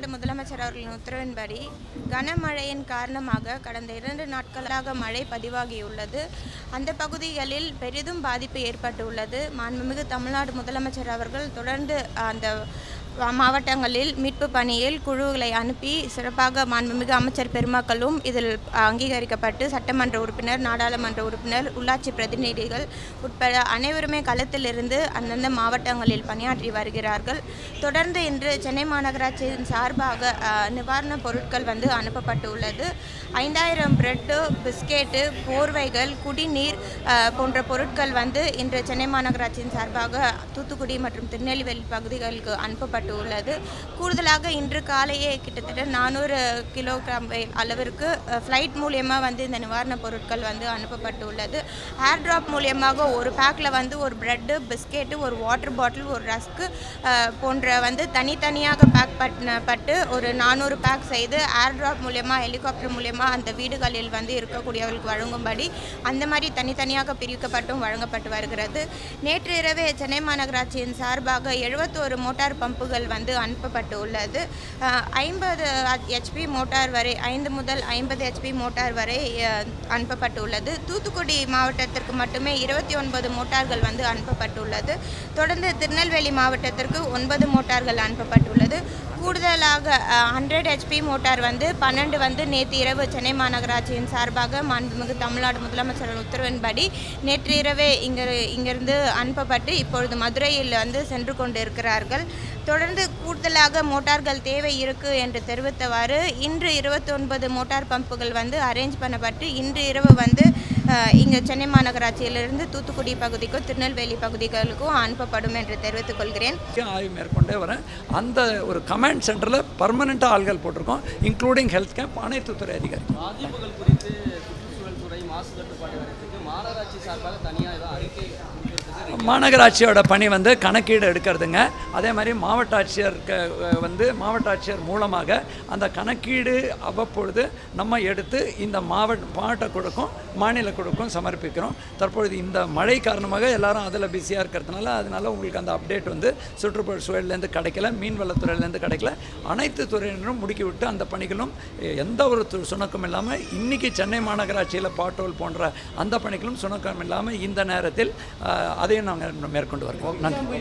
தமிழ்நாடு முதலமைச்சர் அவர்களின் உத்தரவின்படி கனமழையின் காரணமாக கடந்த இரண்டு நாட்களாக மழை பதிவாகியுள்ளது. அந்த பகுதிகளில் பெரிதும் பாதிப்பு ஏற்பட்டுள்ளது. மாண்புமிகு தமிழ்நாடு முதலமைச்சர் அவர்கள் தொடர்ந்து அந்த மாவட்டங்களில் மீட்பு பணியில் குழுக்களை அனுப்பி சிறப்பாக மாண்புமிகு அமைச்சர் பெருமக்களும் இதில் அங்கீகரிக்கப்பட்டு சட்டமன்ற உறுப்பினர் நாடாளுமன்ற உறுப்பினர் உள்ளாட்சி பிரதிநிதிகள் உட்பட அனைவருமே களத்திலிருந்து அந்தந்த மாவட்டங்களில் பணியாற்றி வருகிறார்கள். தொடர்ந்து இன்று சென்னை மாநகராட்சியின் சார்பாக நிவாரணப் பொருட்கள் வந்து அனுப்பப்பட்டு உள்ளது ஐந்தாயிரம் பிரெட்டு பிஸ்கெட்டு போர்வைகள் குடிநீர் போன்ற பொருட்கள் வந்து இன்று சென்னை மாநகராட்சியின் சார்பாக தூத்துக்குடி மற்றும் திருநெல்வேலி பகுதிகளுக்கு உள்ளது கூடுதலாக இன்று காலையே கிட்டத்தட்ட நானூறு கிலோகிராம் அளவிற்கு ஃப்ளைட் மூலியமாக வந்து இந்த நிவாரணப் பொருட்கள் வந்து அனுப்பப்பட்டுள்ளது. ஏர் ட்ராப் மூலியமாக ஒரு பேக்கில் வந்து ஒரு ப்ரெட்டு பிஸ்கெட்டு ஒரு வாட்டர் பாட்டில் ஒரு ரஸ்க்கு போன்ற வந்து தனித்தனியாக பேக் பட்டு ஒரு நானூறு பேக் செய்து ஏர் ட்ராப் மூலியமாக ஹெலிகாப்டர் மூலியமாக அந்த வீடுகளில் வந்து இருக்கக்கூடியவர்களுக்கு வழங்கும்படி அந்த மாதிரி தனித்தனியாக பிரிக்கப்பட்டும் வழங்கப்பட்டு வருகிறது. நேற்று இரவே சென்னை மாநகராட்சியின் சார்பாக எழுபத்தோரு மோட்டார் பம்புகள் வந்து அனுப்பப்பட்டு உள்ளது ஐம்பது ஹெச்பி மோட்டார் வரை ஐந்து முதல் ஐம்பது ஹெச்பி மோட்டார் வரை அஹ், அனுப்பப்பட்டுள்ளது. தூத்துக்குடி மாவட்டத்திற்கு மட்டுமே இருபத்தி ஒன்பது மோட்டார்கள் வந்து அனுப்பப்பட்டுள்ளது. தொடர்ந்து திருநெல்வேலி மாவட்டத்திற்கு ஒன்பது மோட்டார்கள் அனுப்பப்பட்டுள்ளது. கூடுதலாக ஹண்ட்ரட் ஹெச்பி மோட்டார் வந்து பன்னெண்டு வந்து நேற்று இரவு சென்னை மாநகராட்சியின் சார்பாக மாண்புமிகு தமிழ்நாடு முதலமைச்சர் உத்தரவின்படி நேற்று இரவே இங்கே இங்கிருந்து அனுப்பப்பட்டு இப்பொழுது மதுரையில் வந்து சென்று கொண்டிருக்கிறார்கள். தொடர்ந்து கூடுதலாக மோட்டார்கள் தேவை இருக்கு என்று தெரிவித்தவாறு இன்று இருபத்தொன்பது மோட்டார் பம்புகள் வந்து அரேஞ்ச் பண்ணப்பட்டு இன்று இரவு வந்து இங்கே சென்னை மாநகராட்சியிலிருந்து தூத்துக்குடி பகுதிக்கும் திருநெல்வேலி பகுதிகளுக்கும் அனுப்பப்படும் என்று தெரிவித்துக் கொள்கிறேன். ஆய்வு மேற்கொண்டே வரேன். அந்த ஒரு கமாண்ட் சென்டரில் பர்மனெண்ட்டாக ஆள்கள் போட்டிருக்கோம் இன்க்ளூடிங் ஹெல்த் கேம்ப் அனைத்து துறை பாதிப்புகள் குறித்து சுற்றுச்சூழல் துறை மாசு கட்டுப்பாடு மாநகராட்சி சார்பாக தனியாக ஏதோ அறிக்கை மாநகராட்சியோட பணி வந்து கணக்கீடு எடுக்கிறதுங்க. அதே மாதிரி மாவட்ட ஆட்சியருக்கு வந்து மாவட்ட ஆட்சியர் மூலமாக அந்த கணக்கீடு அவ்வப்பொழுது நம்ம எடுத்து இந்த மாவட்ட மாவட்ட குழுக்கும் மாநில குழுக்கும் சமர்ப்பிக்கிறோம். தற்பொழுது இந்த மழை காரணமாக எல்லாரும் அதில் பிஸியாக இருக்கிறதுனால அதனால உங்களுக்கு அந்த அப்டேட் வந்து சுற்றுப்புற சூழல்லேருந்து கிடைக்கல மீன்வளத்துறையிலேருந்து கிடைக்கல. அனைத்து துறையினரும் முடுக்கிவிட்டு அந்த பணிகளும் எந்த ஒரு சுணக்கம் இல்லாமல் இன்றைக்கி சென்னை மாநகராட்சியில் பாட்டோல் போன்ற அந்த பணிகளும் சுணக்கம் இல்லாமல் இந்த நேரத்தில் அதையும் நாங்கள் மேற்கொண்டு வருவோம். நன்றி.